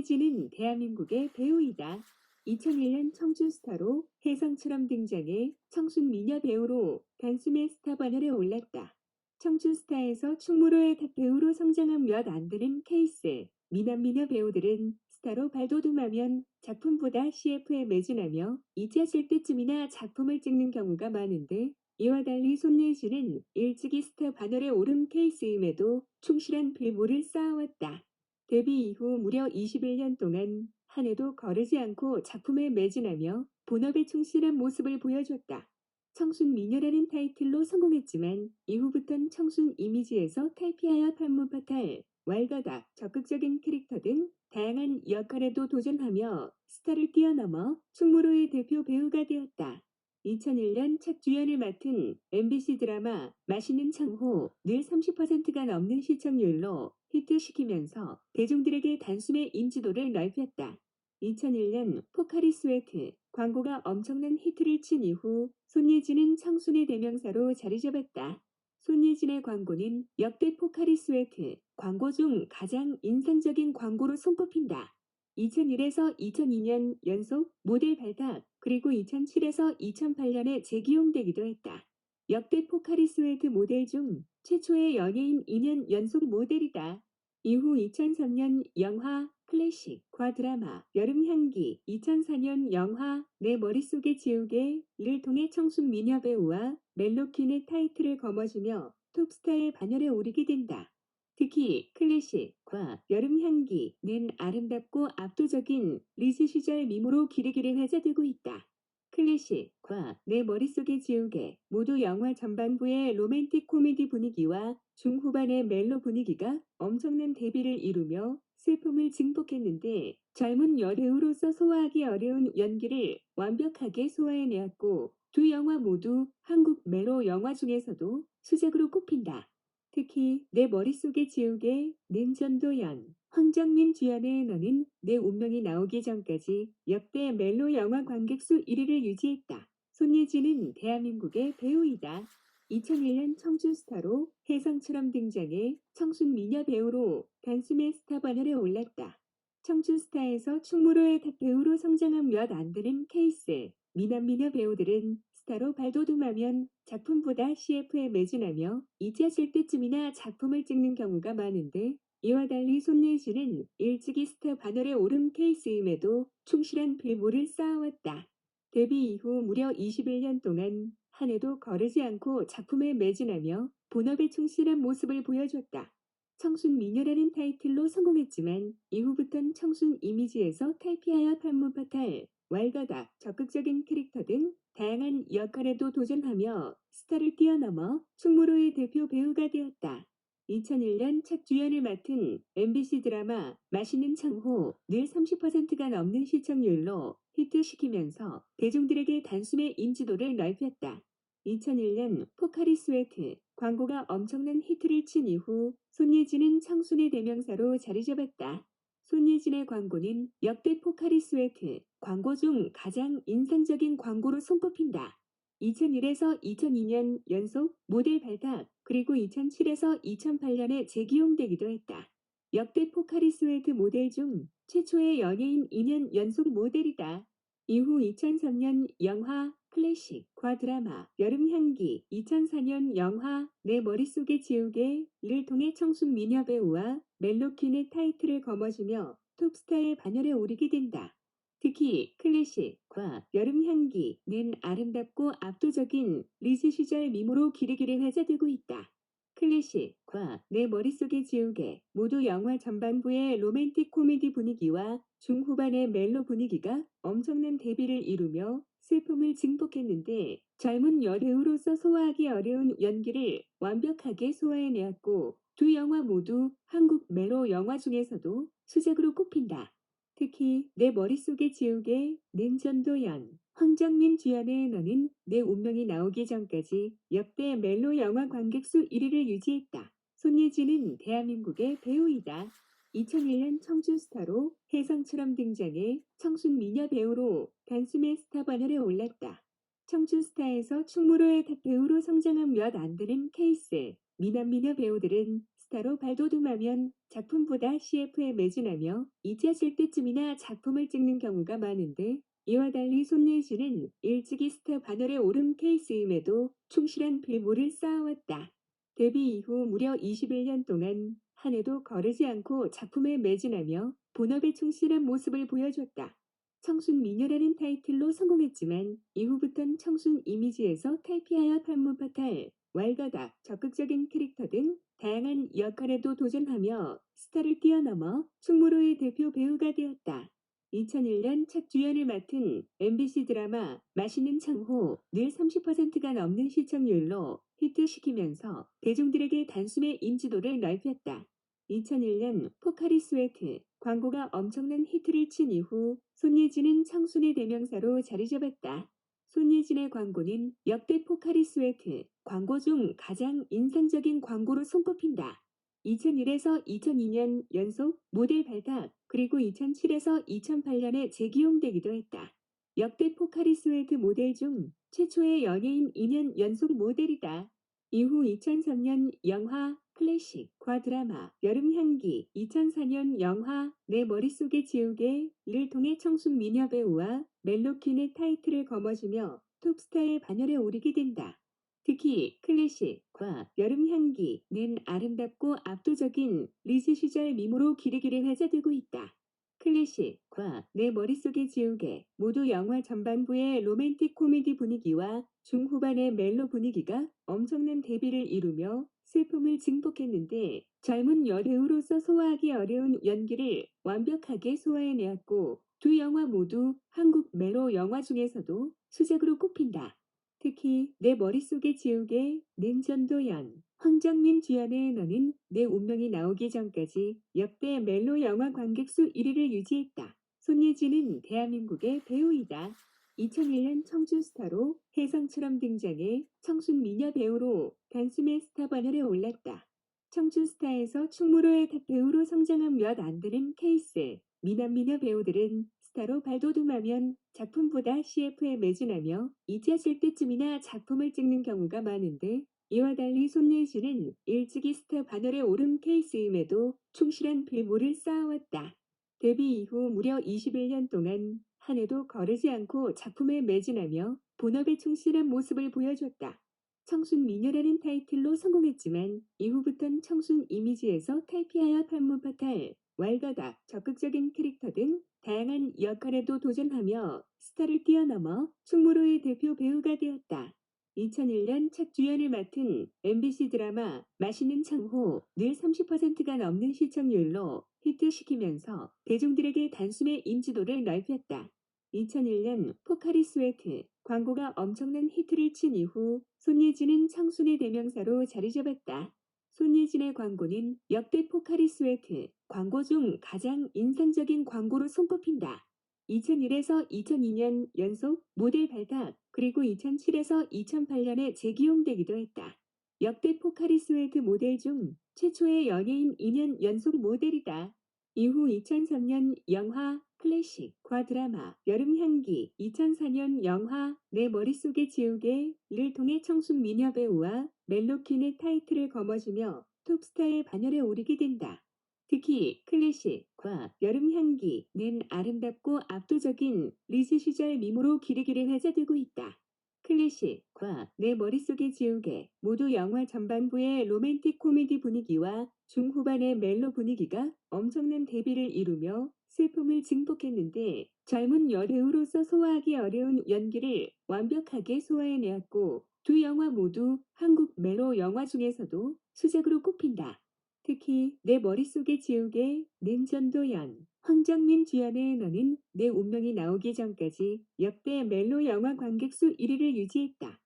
손예진은 대한민국의 배우이다. 2001년 청춘스타로 혜성처럼 등장해 청순 미녀 배우로 단숨에 스타 반열에 올랐다. 청춘스타에서 충무로의 배우로 성장한 몇 안 되는 케이스. 미남 미녀 배우들은 스타로 발돋움하면 작품보다 CF에 매진하며 이지하실 때쯤이나 작품을 찍는 경우가 많은데 이와 달리 손예진은 일찍이 스타 반열에 오른 케이스임에도 충실한 빌보를 쌓아왔다. 데뷔 이후 무려 21년 동안 한 해도 거르지 않고 작품에 매진하며 본업에 충실한 모습을 보여줬다. 청순 미녀라는 타이틀로 성공했지만 이후부턴 청순 이미지에서 탈피하여 판무파탈, 왈가닥, 적극적인 캐릭터 등 다양한 역할에도 도전하며 스타를 뛰어넘어 충무로의 대표 배우가 되었다. 2001년 첫 주연을 맡은 MBC 드라마 맛있는 창호 늘 30%가 넘는 시청률로 히트시키면서 대중들에게 단숨에 인지도를 넓혔다. 2001년 포카리 스웨트 광고가 엄청난 히트를 친 이후 손예진은 청순의 대명사로 자리 잡았다. 손예진의 광고는 역대 포카리 스웨트 광고 중 가장 인상적인 광고로 손꼽힌다. 2001에서 2002년 연속 모델 발탁 그리고 2007에서 2008년에 재기용되기도 했다. 역대 포카리 스웨트 모델 중 최초의 연예인 2년 연속 모델이다. 이후 2003년 영화 클래식과 드라마 여름향기 2004년 영화 내 머릿속에 지우개를 통해 청순 미녀 배우와 멜로퀸의 타이틀을 거머쥐며 톱스타의 반열에 오르게 된다. 특히 클래식과 여름향기는 아름답고 압도적인 리즈 시절 미모로 기르기를 회자되고 있다. 클래식과 내 머릿속에 지우개 모두 영화 전반부의 로맨틱 코미디 분위기와 중후반의 멜로 분위기가 엄청난 대비를 이루며 슬픔을 증폭했는데 젊은 여배우로서 소화하기 어려운 연기를 완벽하게 소화해내었고 두 영화 모두 한국 멜로 영화 중에서도 수작으로 꼽힌다. 특히 내 머릿속에 지우개 능전도연 황정민 주연의 너는 내 운명이 나오기 전까지 역대 멜로 영화 관객수 1위를 유지했다. 손예진은 대한민국의 배우이다. 2001년 청춘스타로 혜성처럼 등장해 청순 미녀 배우로 단숨에 스타 반열에 올랐다. 청춘스타에서 충무로의 배우로 성장한 몇 안 되는 케이스. 미남미녀 배우들은 스타로 발돋움하면 작품보다 CF에 매진하며 이지하실 때쯤이나 작품을 찍는 경우가 많은데 이와 달리 손예진은 일찍이 스타 반열에 오른 케이스임에도 충실한 빌보를 쌓아왔다. 데뷔 이후 무려 21년 동안 한 해도 거르지 않고 작품에 매진하며 본업에 충실한 모습을 보여줬다. 청순 미녀라는 타이틀로 성공했지만 이후부턴 청순 이미지에서 탈피하여 판무파탈, 왈가닥, 적극적인 캐릭터 등 다양한 역할에도 도전하며 스타를 뛰어넘어 충무로의 대표 배우가 되었다. 2001년 첫 주연을 맡은 MBC 드라마 맛있는 창호 늘 30%가 넘는 시청률로 히트시키면서 대중들에게 단숨에 인지도를 넓혔다. 2001년 포카리 스웨트 광고가 엄청난 히트를 친 이후 손예진은 청순의 대명사로 자리 잡았다. 손예진의 광고는 역대 포카리 스웨트 광고 중 가장 인상적인 광고로 손꼽힌다. 2001에서 2002년 연속 모델 발탁 그리고 2007에서 2008년에 재기용되기도 했다. 역대 포카리 스웨트 모델 중 최초의 연예인 2년 연속 모델이다. 이후 2003년 영화 클래식 과 드라마 여름향기 2004년 영화 내 머릿속에 지우개를 통해 청순 미녀 배우와 멜로퀸의 타이틀을 거머쥐며 톱스타의 반열에 오르게 된다. 특히 클래식과 여름향기는 아름답고 압도적인 리즈 시절 미모로 기르기를 회자되고 있다. 클래식과 내 머릿속에 지우개 모두 영화 전반부의 로맨틱 코미디 분위기와 중후반의 멜로 분위기가 엄청난 대비를 이루며 슬픔을 증폭했는데 젊은 여배우로서 소화하기 어려운 연기를 완벽하게 소화해내었고 두 영화 모두 한국 멜로 영화 중에서도 수작으로 꼽힌다. 특히 내 머릿속에 지우개 능전도연 황정민 주연의 너는 내 운명이 나오기 전까지 역대 멜로 영화 관객수 1위를 유지했다. 손예진은 대한민국의 배우이다. 2001년 청춘스타로 혜성처럼 등장해 청순 미녀 배우로 단숨에 스타 반열에 올랐다. 청춘스타에서 충무로의 배우로 성장한 몇 안 되는 케이스. 미남 미녀 배우들은 스타로 발돋움하면 작품보다 CF에 매진하며 잊혀질 때쯤이나 작품을 찍는 경우가 많은데 이와 달리 손예진은 일찍이 스타 반열에 오른 케이스임에도 충실한 빌보를 쌓아왔다. 데뷔 이후 무려 21년 동안 한 해도 거르지 않고 작품에 매진하며 본업에 충실한 모습을 보여줬다. 청순 미녀라는 타이틀로 성공했지만 이후부턴 청순 이미지에서 탈피하여 판무파탈, 왈가닥, 적극적인 캐릭터 등 다양한 역할에도 도전하며 스타를 뛰어넘어 충무로의 대표 배우가 되었다. 2001년 첫 주연을 맡은 MBC 드라마 맛있는 창호 늘 30%가 넘는 시청률로 히트시키면서 대중들에게 단숨에 인지도를 넓혔다. 2001년 포카리 스웨트 광고가 엄청난 히트를 친 이후 손예진은 청순의 대명사로 자리 잡았다. 손예진의 광고는 역대 포카리 스웨트 광고 중 가장 인상적인 광고로 손꼽힌다. 2001에서 2002년 연속 모델 발탁 그리고 2007에서 2008년에 재기용되기도 했다. 역대 포카리 스웨트 모델 중 최초의 연예인 2년 연속 모델이다. 이후 2003년 영화 클래식과 드라마 여름향기 2004년 영화 내 머릿속에 지우개를 통해 청순 미녀 배우와 멜로퀸의 타이틀을 거머쥐며 톱스타의 반열에 오르게 된다. 특히 클래식과 여름향기는 아름답고 압도적인 리즈 시절 미모로 기르기를 회자되고 있다. 클래식과 내 머릿속에 지우개 모두 영화 전반부의 로맨틱 코미디 분위기와 중후반의 멜로 분위기가 엄청난 대비를 이루며 슬픔을 증폭했는데 젊은 여배우로서 소화하기 어려운 연기를 완벽하게 소화해내었고 두 영화 모두 한국 멜로 영화 중에서도 수작으로 꼽힌다. 특히 내 머릿속에 지우개 냉전도연 황정민 주연의 너는 내 운명이 나오기 전까지 역대 멜로 영화 관객수 1위를 유지했다. 손예진은 대한민국의 배우이다. 2001년 청춘 스타로 혜성처럼 등장해 청순 미녀 배우로 단숨에 스타 반열에 올랐다. 청춘 스타에서 충무로의 탑 배우로 성장한 몇 안 되는 케이스 미남 미녀 배우들은 스타로 발돋움하면 작품보다 CF에 매진하며 잊혀질 때쯤이나 작품을 찍는 경우가 많은데 이와 달리 손예진은 일찍이 스타 반열에 오른 케이스임에도 충실한 빌보를 쌓아왔다. 데뷔 이후 무려 21년 동안 한 해도 거르지 않고 작품에 매진하며 본업에 충실한 모습을 보여줬다. 청순 미녀라는 타이틀로 성공했지만 이후부턴 청순 이미지에서 탈피하여 판무파탈, 왈가닥, 적극적인 캐릭터 등 다양한 역할에도 도전하며 스타를 뛰어넘어 충무로의 대표 배우가 되었다. 2001년 첫 주연을 맡은 MBC 드라마 맛있는 창호 늘 30%가 넘는 시청률로 히트시키면서 대중들에게 단숨에 인지도를 넓혔다. 2001년 포카리 스웨트 광고가 엄청난 히트를 친 이후 손예진은 청순의 대명사로 자리 잡았다. 손예진의 광고는 역대 포카리 스웨트 광고 중 가장 인상적인 광고로 손꼽힌다. 2001에서 2002년 연속 모델 발탁 그리고 2007에서 2008년에 재기용되기도 했다. 역대 포카리 스웨트 모델 중 최초의 연예인 2년 연속 모델이다. 이후 2003년 영화 클래식과 드라마 여름향기 2004년 영화 내 머릿속에 지우개를 통해 청순 미녀 배우와 멜로퀸의 타이틀을 거머쥐며 톱스타의 반열에 오르게 된다. 특히 클래식과 여름향기는 아름답고 압도적인 리즈 시절 미모로 기르기를 회자되고 있다. 클래식과 내 머릿속에 지우개 모두 영화 전반부의 로맨틱 코미디 분위기와 중후반의 멜로 분위기가 엄청난 대비를 이루며 슬픔을 증폭했는데 젊은 여배우로서 소화하기 어려운 연기를 완벽하게 소화해내었고 두 영화 모두 한국 멜로 영화 중에서도 수작으로 꼽힌다. 특히 내 머릿속에 지우개 냉전도연 황정민 주연의 너는 내 운명이 나오기 전까지 역대 멜로 영화 관객수 1위를 유지했다.